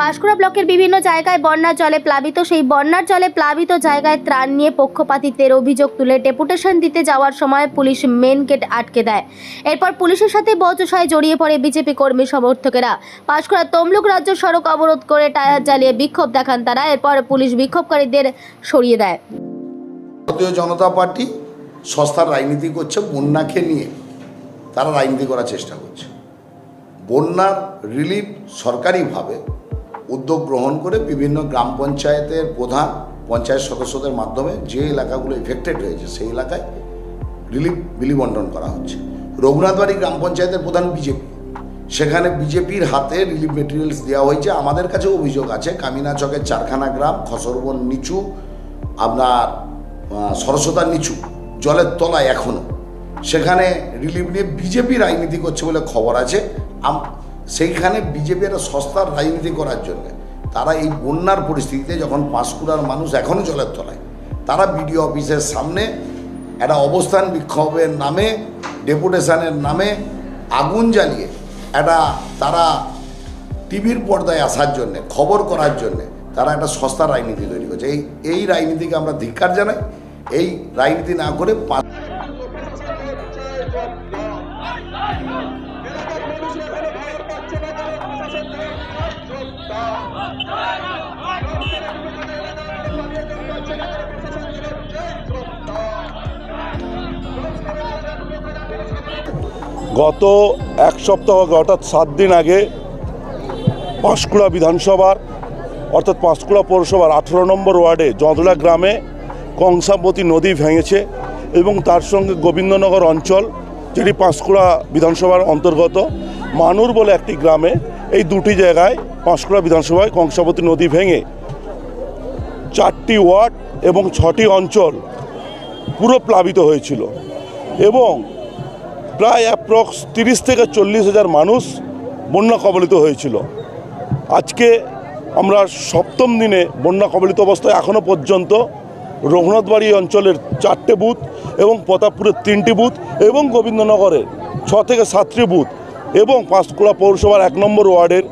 পাঁশকুড়া ব্লকের বিভিন্ন জায়গায় বন্যার জলে প্লাবিত, সেই বন্যার জলে প্লাবিত জায়গায় ত্রাণ নিয়ে পক্ষপাতিত্বের অভিযোগ তুলে ডেপুটেশন দিতে যাওয়ার সময় পুলিশ মেন গেট আটকে দেয়। এরপর পুলিশের সাথে বচসায় জড়িয়ে পড়ে বিজেপি কর্মী সমর্থকেরা। পাঁশকুড়া তমলুক রাজ্য সড়ক অবরোধ করে টায়ার জ্বালিয়ে বিক্ষোভ দেখান তারা, এরপর পুলিশ বিক্ষোভকারীদের সরিয়ে দেয়। ভারতীয় জনতা পার্টি সস্তার রাজনীতি করছে, বন্যাকে নিয়ে তারা রাজনীতি করার চেষ্টা করছে। বন্যার রিলিফ সরকারিভাবে উদ্যোগ গ্রহণ করে বিভিন্ন গ্রাম পঞ্চায়েতের প্রধান, পঞ্চায়েত সদস্যদের মাধ্যমে যে এলাকাগুলো এফেক্টেড হয়েছে, সেই এলাকায় রিলিফ বিলি বন্টন করা হচ্ছে। রঘুনাথবাড়ি গ্রাম পঞ্চায়েতের প্রধান বিজেপি। সেখানে বিজেপির হাতে রিলিফ মেটেরিয়ালস দেওয়া হয়েছে। আমাদের কাছে অভিযোগ আছে। কামিনাচকের চারখানা গ্রাম, খসরবন নিচু, আপনার সরস্বতার নিচু, জলের তলায় এখনও সেখানে রিলিফ নিয়ে বিজেপি রাজনীতি করছে বলে খবর আছে। সেইখানে বিজেপি একটা সস্তার রাজনীতি করার জন্য। তারা এই বন্যার পরিস্থিতিতে যখন পাঁশকুড়ার মানুষ এখনও জলের তলায়, তারা বিডিও অফিসের সামনে একটা অবস্থান বিক্ষোভের নামে, ডেপুটেশনের নামে আগুন জ্বালিয়ে একটা তারা টিভির পর্দায় আসার জন্যে, খবর করার জন্যে তারা একটা সস্তা রাজনীতি তৈরি করছে। এই এই রাজনীতিকে আমরা ধিক্কার জানাই। এই রাজনীতি না করে গত এক সপ্তাহ অর্থাৎ সাত দিন আগে, পাঁশকুড়া বিধানসভার, অর্থাৎ পাঁশকুড়া পৌরসভার আঠেরো নম্বর ওয়ার্ডে জঁদলা গ্রামে কংসাবতী নদী ভেঙেছে এবং তার সঙ্গে গোবিন্দনগর অঞ্চল, যেটি পাঁশকুড়া বিধানসভার অন্তর্গত, মানুর বলে একটি গ্রামে, এই দুটি জায়গায়, পাঁশকুড়া বিধানসভায় কংসাবতী নদী ভেঙে চারটি ওয়ার্ড এবং ছটি অঞ্চল পুরো প্লাবিত হয়েছিল এবং প্রায় অ্যাপ্রক্স তিরিশ থেকে চল্লিশ হাজার মানুষ বন্যা কবলিত হয়েছিল। আজকে আমরা সপ্তম দিনে বন্যা কবলিত অবস্থায় এখনও পর্যন্ত রঘুনাথবাড়ি অঞ্চলের চারটে বুথ এবং প্রতাপপুরের তিনটি বুথ এবং গোবিন্দনগরের ছ থেকে সাতটি বুথ এবং পাঁশকুড়া পৌরসভার এক নম্বর ওয়ার্ডের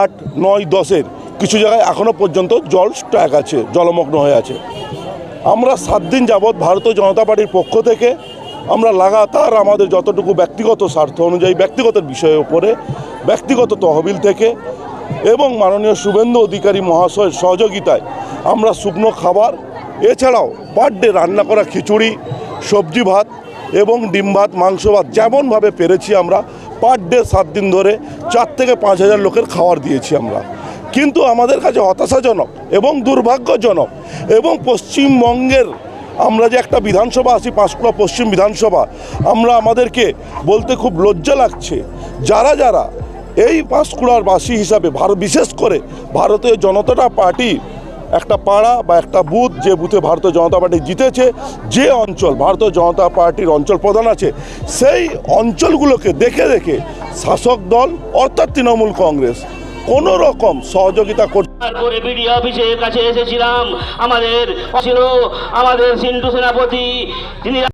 আট, নয়, দশের কিছু জায়গায় এখনও পর্যন্ত জল স্ট্যাক আছে, জলমগ্ন হয়ে আছে। আমরা সাত দিন যাবৎ ভারতীয় জনতা পার্টির পক্ষ থেকে আমরা লাগাতার আমাদের যতটুকু ব্যক্তিগত স্বার্থ অনুযায়ী, ব্যক্তিগত বিষয়ের উপরে, ব্যক্তিগত তহবিল থেকে এবং মাননীয় শুভেন্দু অধিকারী মহাশয়ের সহযোগিতায় আমরা শুকনো খাবার, এছাড়াও পার ডে রান্না করা খিচুড়ি, সবজি ভাত এবং ডিম ভাত, মাংস ভাত যেমনভাবে পেরেছি আমরা, পার ডে সাত দিন ধরে চার থেকে পাঁচ হাজার লোকের খাবার দিয়েছি আমরা। কিন্তু আমাদের কাছে হতাশাজনক এবং দুর্ভাগ্যজনক এবং পশ্চিমবঙ্গের আমরা যে একটা বিধানসভা আছি পাঁশকুড়া পশ্চিম বিধানসভা, আমরা আমাদেরকে বলতে খুব লজ্জা লাগছে। যারা যারা এই পাঁশকুড়ার বাসী হিসাবে ভারত বিশেষ করে ভারতীয় জনতা পার্টি, একটা পাড়া বা একটা বুথ যে বুথে ভারতীয় জনতা পার্টি জিতেছে, যে অঞ্চল, ভারতীয় জনতা পার্টির অঞ্চল প্রধান আছে, সেই অঞ্চলগুলোকে দেখে দেখে শাসক দল, অর্থাৎ তৃণমূল কংগ্রেস কোনো রকম সহযোগিতা করছে করে বিডি অফিসের কাছে এসেছিলাম। আমাদের ছিল আমাদের সিন্ধু সেনাপতি তিনি